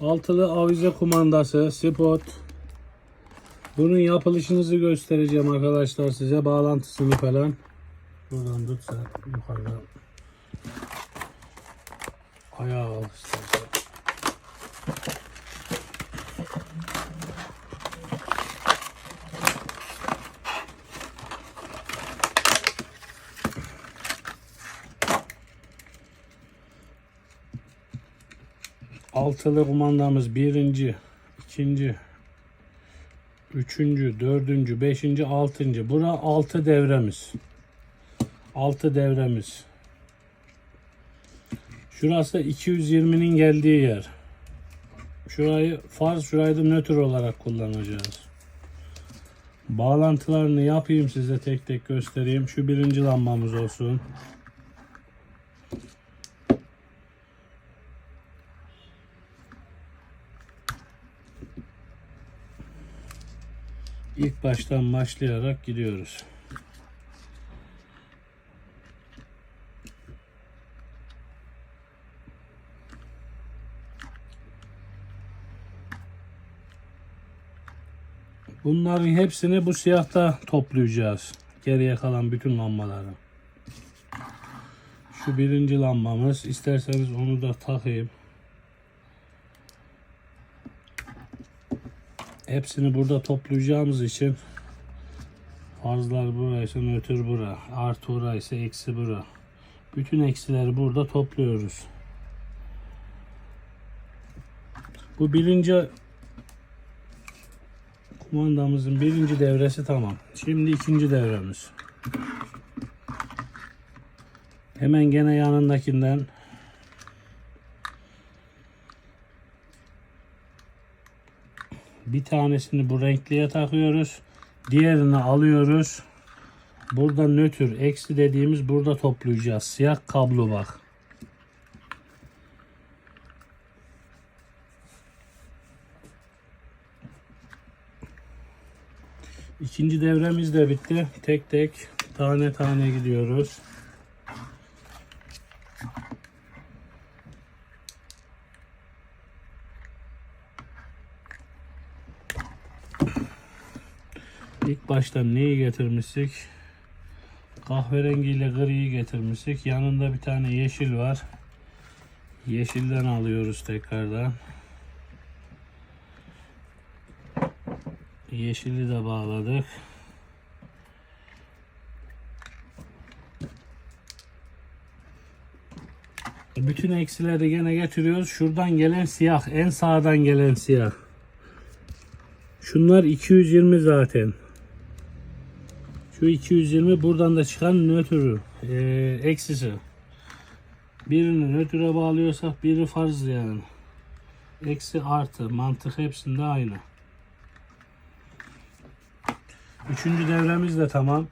Altılı avize kumandası, spot. Bunun yapılışınızı göstereceğim arkadaşlar size. Bağlantısını falan. Buradan tutsa yukarıda. Ayağa al Altılı kumandamız birinci, ikinci, üçüncü, dördüncü, beşinci, altıncı. Bura altı devremiz. Altı devremiz. Şurası 220'nin geldiği yer. Şurayı farz, şurayı da nötr olarak kullanacağız. Bağlantılarını yapayım size tek tek göstereyim. Şu birinci lambamız olsun. İlk baştan başlayarak gidiyoruz. Bunların hepsini bu siyahta toplayacağız. Geriye kalan bütün lambaları. Şu birinci lambamız. İsterseniz onu da takayım. Hepsini burada toplayacağımız için farzlar buraysa nötr bura. Artı buraysa eksi bura. Bütün eksileri burada topluyoruz. Bu birinci kumandamızın birinci devresi tamam. Şimdi ikinci devremiz. Hemen gene yanındakinden bir tanesini bu renkliye takıyoruz. Diğerini alıyoruz. Burada nötr eksi dediğimiz burada toplayacağız. Siyah kablo bak. İkinci devremiz de bitti. Tek tek tane tane gidiyoruz. İlk başta neyi getirmiştik? Kahverengi ile griyi getirmiştik. Yanında bir tane yeşil var. Yeşilden alıyoruz tekrardan. Yeşili de bağladık. Bütün eksileri gene getiriyoruz. Şuradan gelen siyah. En sağdan gelen siyah. Şunlar 220 zaten. Şu 220 buradan da çıkan nötrü. Ee, eksisi. Birini nötre bağlıyorsak biri farz yani. Eksi artı. Mantık hepsinde aynı. Üçüncü devremiz de tamam.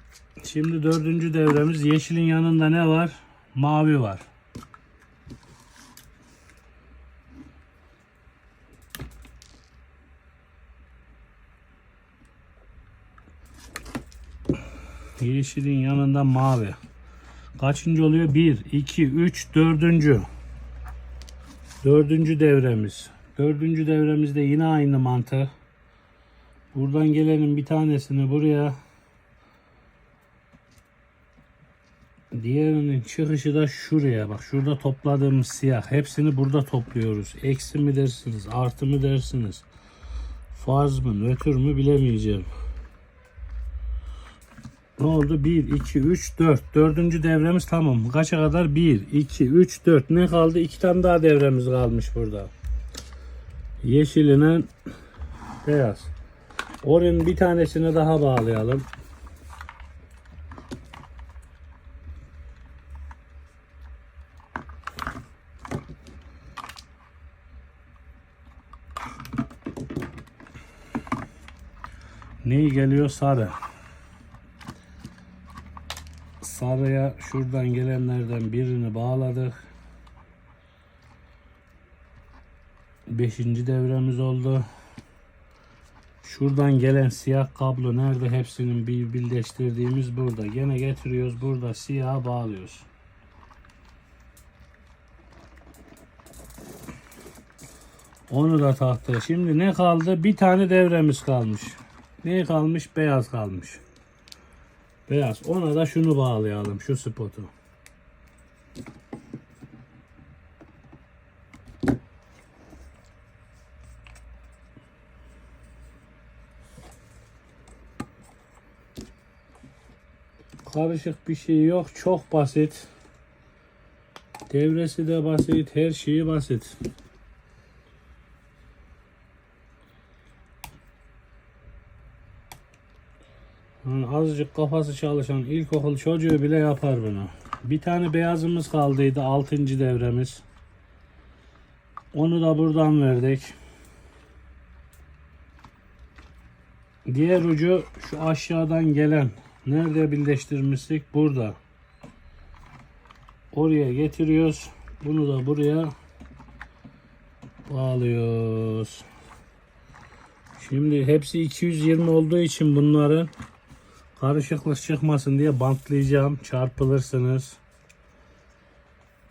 Şimdi dördüncü devremiz. Yeşilin yanında ne var? Mavi var. Yeşilin yanında mavi. Kaçıncı oluyor? 1, 2, 3, dördüncü. Dördüncü devremiz. Dördüncü devremizde yine aynı mantık. Buradan gelenin bir tanesini buraya. Diğerinin çıkışı da şuraya. Bak şurada topladığımız siyah. Hepsini burada topluyoruz. Eksi mi dersiniz? Artı mı dersiniz? Farz mı? Nötr mü? Bilemeyeceğim. Ne oldu? 1, 2, 3, 4. Dördüncü devremiz tamam. Kaça kadar? 1, 2, 3, 4. Ne kaldı? 2 tane daha devremiz kalmış burada. Yeşiline beyaz. Oranın bir tanesini daha bağlayalım. Neyi geliyor? Sarı. Sarıya şuradan gelenlerden birini bağladık. Beşinci devremiz oldu. Şuradan gelen siyah kablo nerede? Hepsinin bir birleştirdiğimiz burada. Gene getiriyoruz. Burada siyah bağlıyoruz. Onu da taktı. Şimdi ne kaldı? Bir tane devremiz kalmış. Ne kalmış? Beyaz kalmış. Beyaz. Ona da şunu bağlayalım. Şu spotu. Karışık bir şey yok. Çok basit. Devresi de basit. Her şeyi basit. Yani azıcık kafası çalışan ilkokul çocuğu bile yapar bunu. Bir tane beyazımız kaldıydı. Altıncı devremiz. Onu da buradan verdik. Diğer ucu şu aşağıdan gelen. Nerede birleştirmiştik? Burada. Oraya getiriyoruz. Bunu da buraya bağlıyoruz. Şimdi hepsi 220 olduğu için bunların karışıklık çıkmasın diye bantlayacağım. Çarpılırsınız.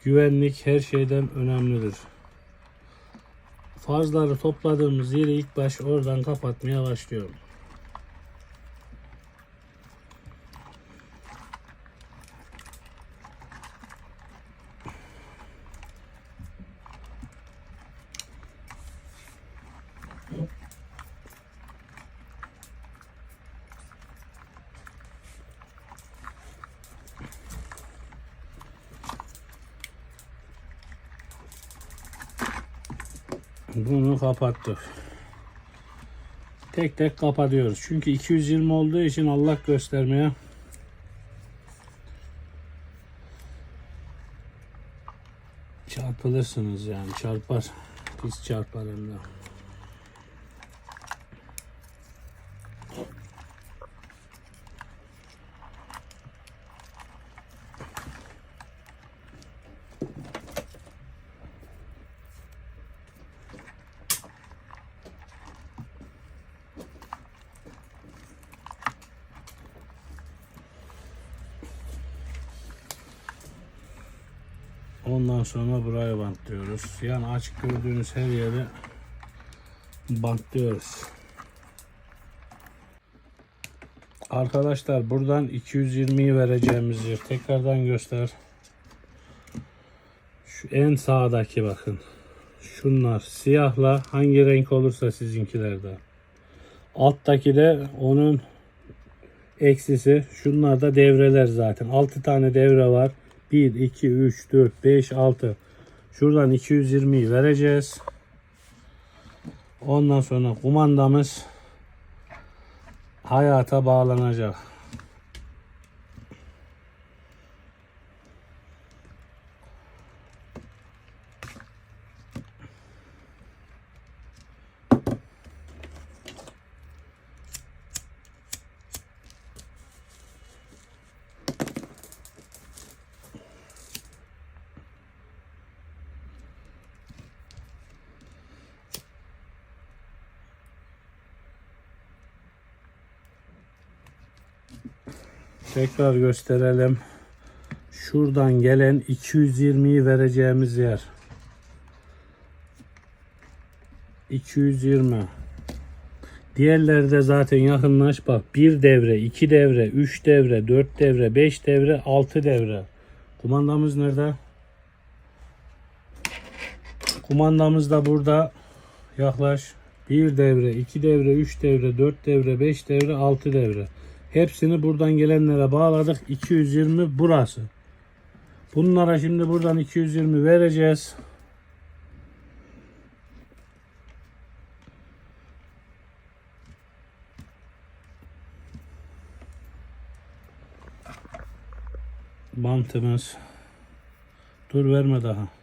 Güvenlik her şeyden önemlidir. Fazları topladığımız yeri ilk baş oradan kapatmaya başlıyorum. Bunu kapattık. Tek tek kapatıyoruz. Çünkü 220 olduğu için Allah göstermeye çarpılırsınız yani çarpar. Pis çarpar hem de. Ondan sonra buraya bantlıyoruz. Yani açık gördüğünüz her yere bantlıyoruz. Arkadaşlar buradan 220'yi vereceğimiz yer. Tekrardan göster. Şu en sağdaki bakın. Şunlar siyahla hangi renk olursa sizinkilerde. Alttaki de onun eksisi. Şunlar da devreler zaten. 6 tane devre var. 1, 2, 3, 4, 5, 6. Şuradan 220'yi vereceğiz. Ondan sonra kumandamız hayata bağlanacak. Tekrar gösterelim. Şuradan gelen 220'yi vereceğimiz yer. 220. Diğerleri de zaten yakınlaş bak. 1 devre, 2 devre, 3 devre, 4 devre, 5 devre, 6 devre. Kumandamız nerede? Kumandamız da burada. Yaklaş. 1 devre, 2 devre, 3 devre, 4 devre, 5 devre, 6 devre. Hepsini buradan gelenlere bağladık. 220 burası. Bunlara şimdi buradan 220 vereceğiz. Bantımız. Dur verme daha.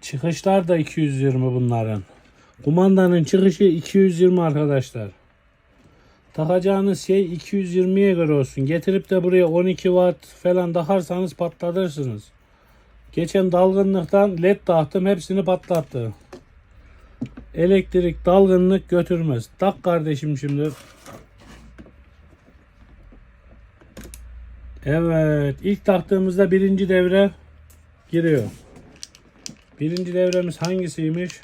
Çıkışlar da 220 bunların. Kumandanın çıkışı 220 arkadaşlar. Takacağınız şey 220'ye göre olsun. Getirip de buraya 12 watt falan takarsanız patlatırsınız. Geçen dalgınlıktan led taktım hepsini patlattı. Elektrik dalgınlık götürmez. Tak kardeşim şimdi. Evet ilk taktığımızda birinci devre giriyor. Birinci devremiz hangisiymiş?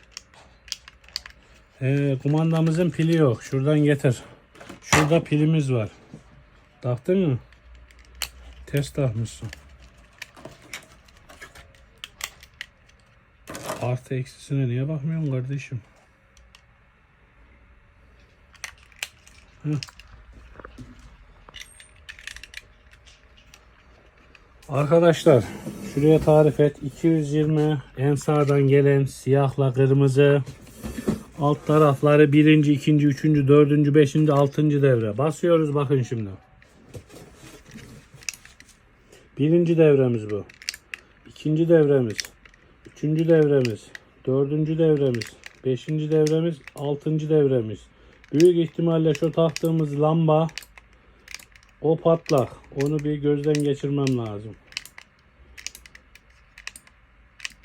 Ee, kumandamızın pili yok. Şuradan getir. Şurada pilimiz var. Taktın mı? Ters takmışsın. Artı eksisine niye bakmıyorsun kardeşim? Hı. Arkadaşlar şuraya tarif et 220 en sağdan gelen siyahla kırmızı alt tarafları birinci, ikinci, üçüncü, dördüncü, beşinci, altıncı devre basıyoruz bakın şimdi. Birinci devremiz bu. İkinci devremiz. Üçüncü devremiz. Dördüncü devremiz. Beşinci devremiz. Altıncı devremiz. Büyük ihtimalle şu taktığımız lamba o patlak. Onu bir gözden geçirmem lazım.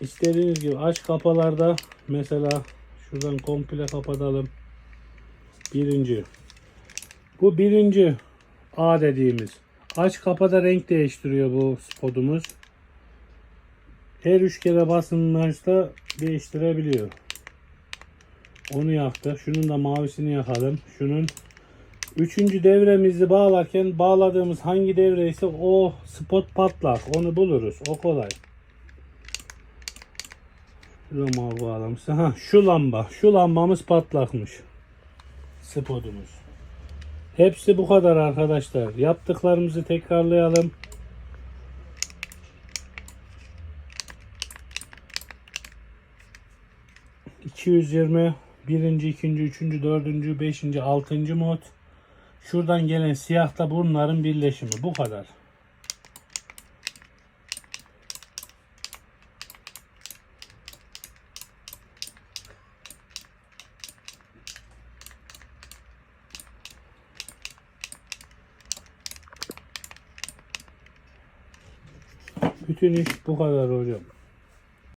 İstediğiniz gibi aç kapalarda mesela şuradan komple kapatalım. Birinci. Bu birinci A dediğimiz. Aç kapada renk değiştiriyor bu spotumuz. Her üç kere basınlaşta değiştirebiliyor. Onu yaktık. Şunun da mavisini yakalım. Şunun üçüncü devremizi bağlarken bağladığımız hangi devre ise o spot patlak. Onu buluruz. O kolay. Mavi bağlamışsa. Ha, şu lamba. Şu lambamız patlakmış. Spotumuz. Hepsi bu kadar arkadaşlar. Yaptıklarımızı tekrarlayalım. ...220... ...birinci, ikinci, üçüncü, dördüncü, beşinci, altıncı mod... ...şuradan gelen siyah da bunların birleşimi. Bu kadar. Bütün iş bu kadar hocam.